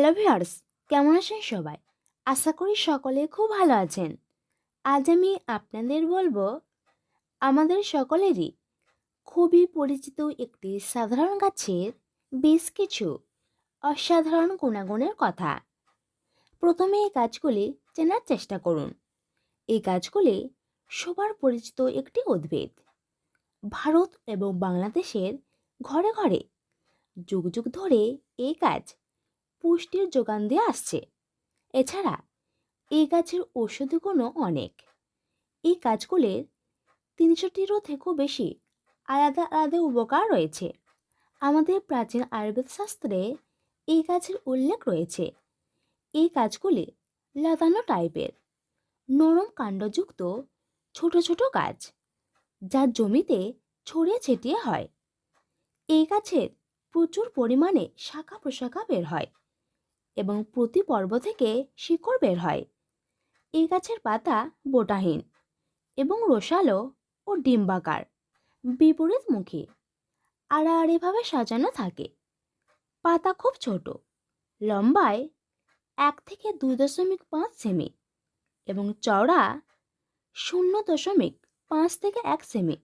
Hello viewers, কেমন আছেন সবাই? আশা করি সকলে খুব ভালো আছেন। আজ আমি আপনাদের বলব, আমাদের সকলেরই খুবই পরিচিত একটি সাধারণ গাছের বেশ কিছু অসাধারণ গুণাগুণের কথা। প্রথমে এই গাছগুলি চেনার চেষ্টা করুন। এই গাছগুলি সবার পরিচিত একটি উদ্ভিদ। ভারত এবং বাংলাদেশের ঘরে ঘরে যুগ যুগ ধরে এই গাছ পুষ্টির যোগান দিয়ে আসছে। এছাড়া এই গাছের ঔষধি গুণও অনেক। এই গাছগুলির তিনশোটিরও থেকেও বেশি আলাদা আলাদা উপকার রয়েছে। আমাদের প্রাচীন আয়ুর্বেদ শাস্ত্রে এই গাছের উল্লেখ রয়েছে। এই গাছগুলি লতানো টাইপের, নরম কাণ্ডযুক্ত ছোট ছোট গাছ যা জমিতে ছড়িয়ে ছিটিয়ে হয়। এই গাছের প্রচুর পরিমাণে শাখা প্রশাখা বের হয়। এবং প্রতি পর্ব থেকে শিকড় বের হয়। এই গাছের পাতা বোটাহীন এবং রসালো ও ডিম্বাকার, বিপরীতমুখী, আড়াআড়িভাবে সাজানো থাকে। পাতা খুব ছোট, লম্বায় এক থেকে দুই দশমিক পাঁচ সেমি এবং চওড়া শূন্য দশমিক পাঁচ থেকে এক সেমি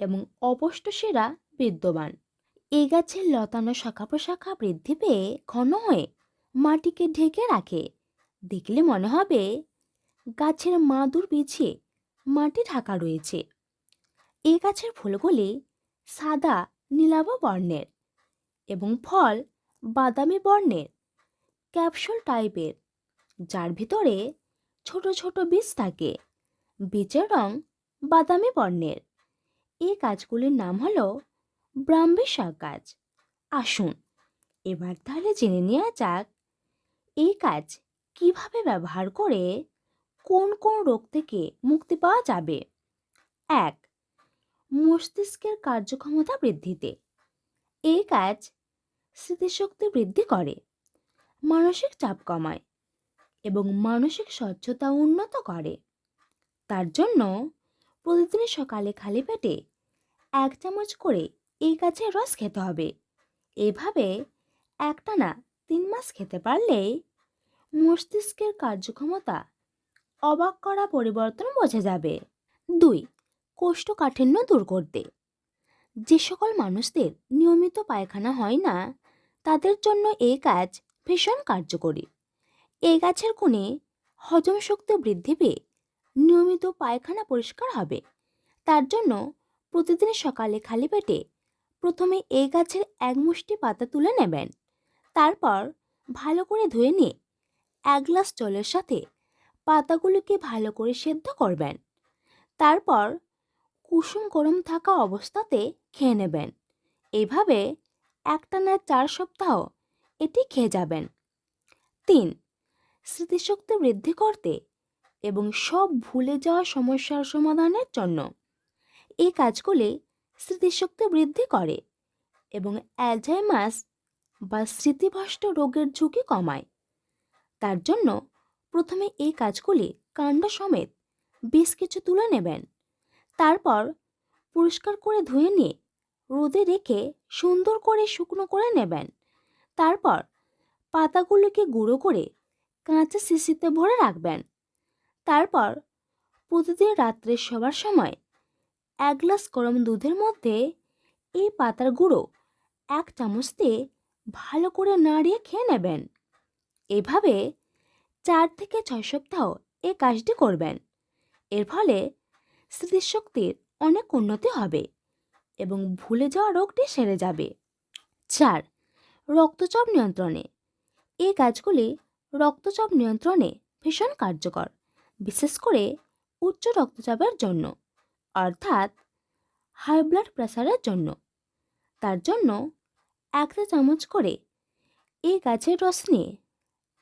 এবং অপষ্টশিরা বিদ্যমান। এই গাছের লতানো শাখা প্রশাখা বৃদ্ধি পেয়ে ঘন হয়ে মাটিকে ঢেকে রাখে। দেখলে মনে হবে গাছের মাদুর পিছিয়ে মাটি ঢাকা রয়েছে। এই গাছের ফুলগুলি সাদা, নীলাভ বর্ণের এবং ফল বাদামি বর্ণের, ক্যাপসুল টাইপের, যার ভিতরে ছোট ছোট বীজ থাকে, বীজের রং বাদামি বর্ণের। এই গাছগুলির নাম হলো ব্রাহ্মী শাক গাছ। আসুন, এবার তাহলে জেনে নেওয়া যাক এই কাজ কীভাবে ব্যবহার করে কোন কোন রোগ থেকে মুক্তি পাওয়া যাবে? এক, মস্তিষ্কের কার্যক্ষমতা বৃদ্ধিতে। এই কাজ স্মৃতিশক্তি বৃদ্ধি করে, মানসিক চাপ কমায় এবং মানসিক স্বচ্ছতা উন্নত করে। তার জন্য প্রতিদিন সকালে খালি পেটে এক চামচ করে এই গাছের রস খেতে হবে। এভাবে একটানা তিন মাস খেতে পারলে মস্তিষ্কের কার্যক্ষমতা অবাক করা পরিবর্তন বোঝা যাবে। দুই, কোষ্ঠকাঠিন্য দূর করতে। যে সকল মানুষদের নিয়মিত পায়খানা হয় না, তাদের জন্য এই কাজ ভীষণ কার্যকরী। এই গাছের কোণে হজম শক্তি বৃদ্ধি পেয়ে নিয়মিত পায়খানা পরিষ্কার হবে। তার জন্য প্রতিদিন সকালে খালি পেটে প্রথমে এই গাছের এক মুষ্টি পাতা তুলে নেবেন। তারপর ভালো করে ধুয়ে নিয়ে এক গ্লাস জলের সাথে পাতাগুলোকে ভালো করে সেদ্ধ করবেন। তারপর কুসুম গরম থাকা অবস্থাতে খেয়ে নেবেন। এইভাবে একটানা চার সপ্তাহ এটি খেয়ে যাবেন। তিন, স্মৃতিশক্তি বৃদ্ধি করতে এবং সব ভুলে যাওয়া সমস্যার সমাধানের জন্য এই কাজগুলি স্মৃতিশক্তি বৃদ্ধি করে এবং অ্যালঝাইমাস বা স্মৃতিভ্রষ্ট রোগের ঝুঁকি কমায়। তার জন্য প্রথমে এই কাজগুলি কাণ্ড সমেত বেশ কিছু তুলে নেবেন। তারপর পরিষ্কার করে ধুয়ে নিয়ে রোদে রেখে সুন্দর করে শুকনো করে নেবেন। তারপর পাতাগুলোকে গুঁড়ো করে কাঁচা শিশিতে ভরে রাখবেন। তারপর প্রতিদিন রাত্রে শোবার সময় এক গ্লাস গরম দুধের মধ্যে এই পাতার গুঁড়ো এক চামচ দিয়ে ভালো করে নাড়িয়ে খেয়ে নেবেন। এভাবে চার থেকে ছয় সপ্তাহ এ কাজটি করবেন। এর ফলে স্মৃতিশক্তির অনেক উন্নতি হবে এবং ভুলে যাওয়া রোগটি সেরে যাবে। চার, রক্তচাপ নিয়ন্ত্রণে। এই কাজগুলি রক্তচাপ নিয়ন্ত্রণে ভীষণ কার্যকর, বিশেষ করে উচ্চ রক্তচাপের জন্য, অর্থাৎ হাই ব্লাড প্রেশারের জন্য। তার জন্য একটা চামচ করে। এই গাছের রস নিয়ে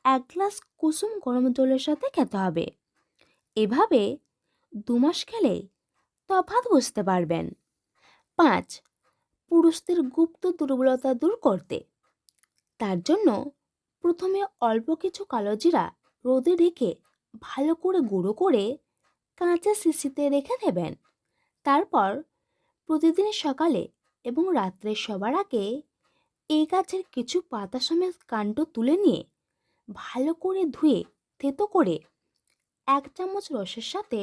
এক গ্লাস কুসুম গরম জলের সাথে খেতে হবে। এভাবে দু মাস খেলে তফাৎ বুঝতে পারবেন। পাঁচ, পুরুষদের গুপ্ত দুর্বলতা দূর করতে। তার জন্য প্রথমে অল্প কিছু কালো জিরা রোদে রেখে ভালো করে গুঁড়ো করে কাঁচা শিশিতে রেখে দেবেন। তারপর প্রতিদিন সকালে এবং রাত্রে সবার আগে এই গাছের কিছু পাতা সমেত কাণ্ড তুলে নিয়ে ভালো করে ধুয়ে, থেতো করে এক চামচ রসের সাথে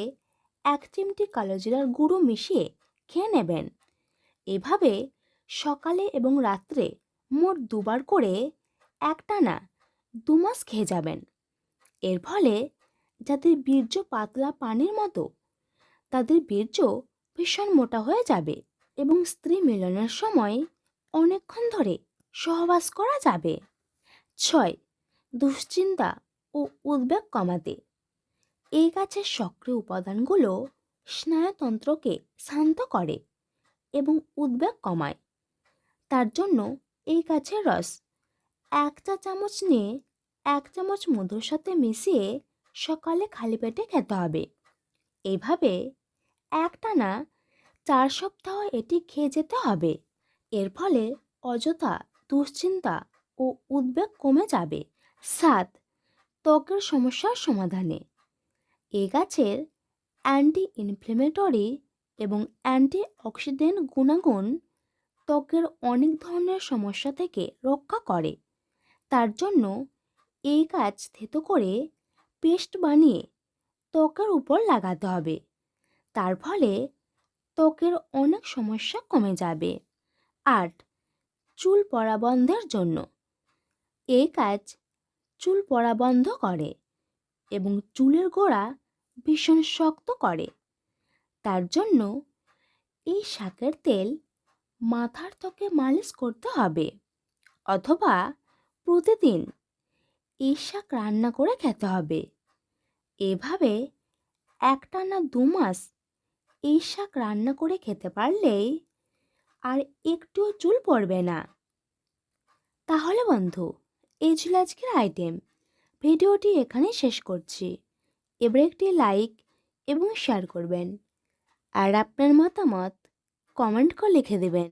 এক চিমটি কালো জিরার গুঁড়ো মিশিয়ে খেয়ে নেবেন। এভাবে সকালে এবং রাত্রে মোট দুবার করে একটানা দু মাস খেয়ে যাবেন। এর ফলে যাদের বীর্য পাতলা পানির মতো, তাদের বীর্য ভীষণ মোটা হয়ে যাবে এবং স্ত্রী মিলনের সময় অনেকক্ষণ ধরে সহবাস করা যাবে। ছয়, দুশ্চিন্তা ও উদ্বেগ কমাতে। এই গাছের সক্রিয় উপাদানগুলো স্নায়ুতন্ত্রকে শান্ত করে এবং উদ্বেগ কমায়। তার জন্য এই গাছের রস এক চা চামচ নিয়ে এক চামচ মধুর সাথে মিশিয়ে সকালে খালি পেটে খেতে হবে। এইভাবে একটানা চার সপ্তাহ এটি খেয়ে যেতে হবে। এর ফলে অযথা দুশ্চিন্তা ও উদ্বেগ কমে যাবে। সাত, ত্বকের সমস্যার সমাধানে। এ গাছের অ্যান্টি ইনফ্লেমেটরি এবং অ্যান্টি অক্সিডেন্ট গুণাগুণ ত্বকের অনেক ধরনের সমস্যা থেকে রক্ষা করে। তার জন্য এই গাছ থেতো করে পেস্ট বানিয়ে ত্বকের উপর লাগাতে হবে। তার ফলে ত্বকের অনেক সমস্যা কমে যাবে। আট চুল পড়া বন্ধের জন্য। এই কাজ চুল পড়া বন্ধ করে এবং চুলের গোড়া ভীষণ শক্ত করে। তার জন্য এই শাকের তেল মাথার ত্বকে মালিশ করতে হবে অথবা প্রতিদিন এই শাক রান্না করে খেতে হবে। এভাবে একটানা দু মাস এই শাক রান্না করে খেতে পারলেই আর একটুও চুল পড়বে না। তাহলে বন্ধু, এই ছিল আজকের আইটেম ভিডিওটি এখানে শেষ করছি। এবার একটি লাইক এবং শেয়ার করবেন। আর আপনার মতামত কমেন্ট করে লিখে দেবেন।